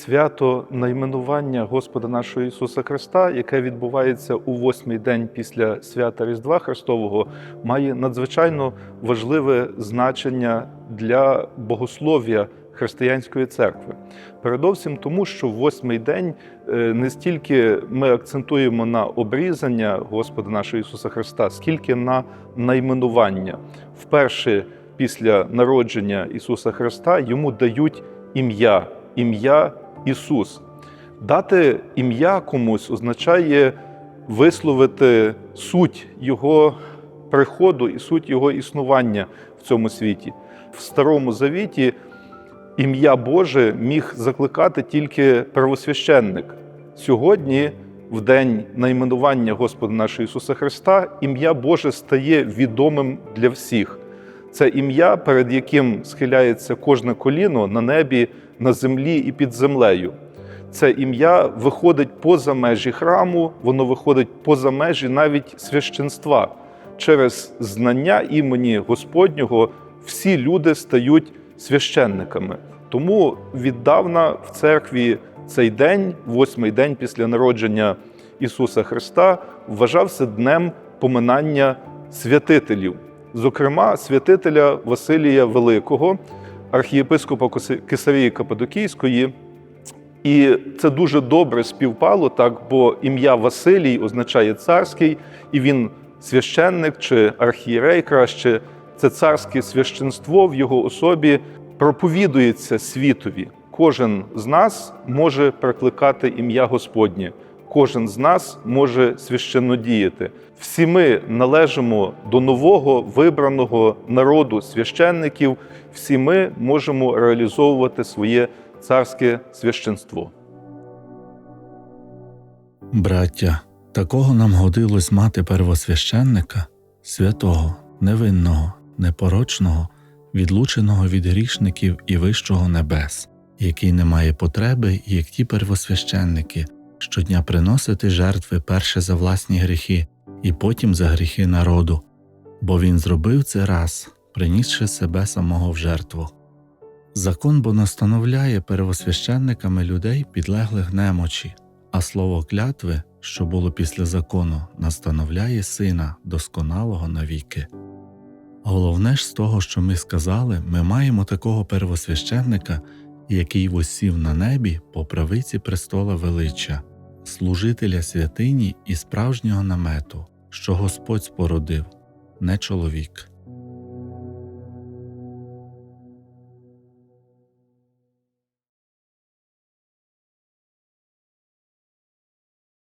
свято найменування Господа нашого Ісуса Христа, яке відбувається у восьмий день після свята Різдва Христового, має надзвичайно важливе значення для богослов'я християнської церкви. Передовсім тому, що в восьмий день е, не стільки ми акцентуємо на обрізання Господа нашого Ісуса Христа, скільки на найменування. Вперше після народження Ісуса Христа йому дають ім'я, ім'я Ісус. Дати ім'я комусь означає висловити суть Його приходу і суть Його існування в цьому світі. В Старому Завіті ім'я Боже міг закликати тільки первосвященник. Сьогодні, в день найменування Господа нашого Ісуса Христа, ім'я Боже стає відомим для всіх. Це ім'я, перед яким схиляється кожне коліно на небі, на землі і під землею. Це ім'я виходить поза межі храму, воно виходить поза межі навіть священства. Через знання імені Господнього всі люди стають священниками. Тому віддавна в церкві цей день, восьмий день після народження Ісуса Христа, вважався днем поминання святителів, зокрема святителя Василія Великого, архієпископа Кесарії Кападокійської. І це дуже добре співпало, так, бо ім'я Василій означає царський, і він священник чи архієрей краще. Це царське священство в його особі проповідується світові. Кожен з нас може прикликати ім'я Господнє, кожен з нас може священно діяти. Всі ми належимо до нового вибраного народу священників, всі ми можемо реалізовувати своє царське священство. Браття, такого нам годилось мати первосвященника, святого, невинного, непорочного, відлученого від грішників і вищого небес, який не має потреби, як ті первосвященники, щодня приносити жертви перше за власні гріхи і потім за гріхи народу, бо він зробив це раз, принісши себе самого в жертву. Закон бо настановляє первосвященниками людей підлеглих немочі, а слово клятви, що було після закону, настановляє сина досконалого навіки. Головне ж з того, що ми сказали, ми маємо такого первосвященника, який восів на небі по правиці престола величчя, служителя святині і справжнього намету, що Господь спородив, не чоловік.